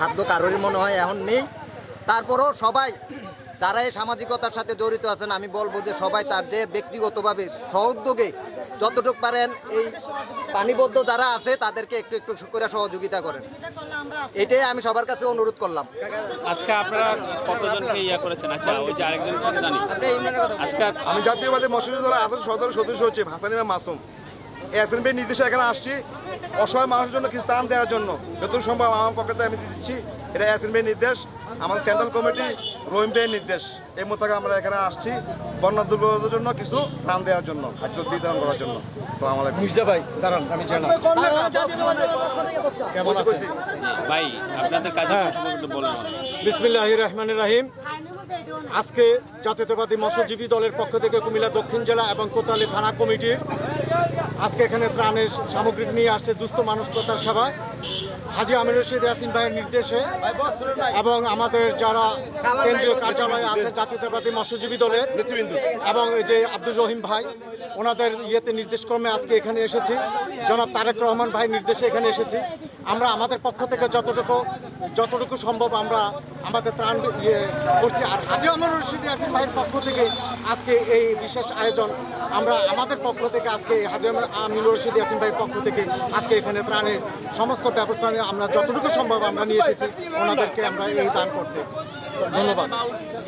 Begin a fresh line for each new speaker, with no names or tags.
খাদ্য কারোরই মনে হয় এখন নেই। তারপরও সবাই যারা এই সামাজিকতার সাথে জড়িত আছেন আমি বলব যে সবাই তার যে ব্যক্তিগতভাবে সহোদ্যোগে যতটুকু পারেন এই পানিবদ্ধ যারা আছে তাদেরকে একটু একটু করে সহযোগিতা করেন। এটাই আমি সবার কাছে অনুরোধ করলাম।
আজকে আপনারা কতজনকে ইয়া করেছেন? আচ্ছা ওই যে আরেকজন জানি। আজকে
আমি জাতীয়বাদী মসজিদ দলের আদর্শ সদর সদস্য হচ্ছি হাসান ইমাম মাসুম। এসএনবি নির্দেশে এখানে আসছি। অসহায় মানুষের জন্য কিছু ত্রাণ দেওয়ার জন্য। যতটুকু সম্ভব আমার পক্ষে আমি দিচ্ছি। এটা এসএনবি নির্দেশ। আমাদের সেন্ট্রাল কমিটি রহিম বের নির্দেশ। এই মোতাবেক আমরা এখানে আসছি বন্যা দুর্গতদের জন্য কিছু ত্রাণ দেওয়ার জন্য খাদ্য বিতরণ করার জন্য।
মির্জা ভাই দাঁড়ান আমি।
ভাই আপনাদের কাজে
বিসমিল্লাহ রহমানির রাহিম। আজকে জাতীয়তাবাদী মৎস্যজীবী দলের পক্ষ থেকে কুমিল্লা দক্ষিণ জেলা এবং কোতালি থানা কমিটির আজকে এখানে ত্রাণের সামগ্রী নিয়ে আসছে দুস্থ মানুষ প্রতার সভায় হাজি আমির রশিদ ইয়াসিন ভাইয়ের নির্দেশে এবং আমাদের যারা কেন্দ্রীয় কার্যালয়ে আছে জাতীয়তাবাদী মৎস্যজীবী দলের এবং এই যে আব্দুর রহিম ভাই, ওনাদের ইয়েতে নির্দেশক্রমে আজকে এখানে এসেছি। জনাব তারেক রহমান ভাই নির্দেশে এখানে এসেছি। আমরা আমাদের পক্ষ থেকে যতটুকু যতটুকু সম্ভব আমরা আমাদের ত্রাণ ইয়ে করছি। আর হাজি আমর রশিদ ইয়াসিন ভাইয়ের পক্ষ থেকে আজকে এই বিশেষ আয়োজন, আমরা আমাদের পক্ষ থেকে আজকে হাজি আমির রশিদ ইয়াসিন ভাইয়ের পক্ষ থেকে আজকে এখানে ত্রাণের সমস্ত ব্যবস্থা আমরা যতটুকু সম্ভব আমরা নিয়ে এসেছি, ওনাদেরকে আমরা এই দান করতে। ধন্যবাদ।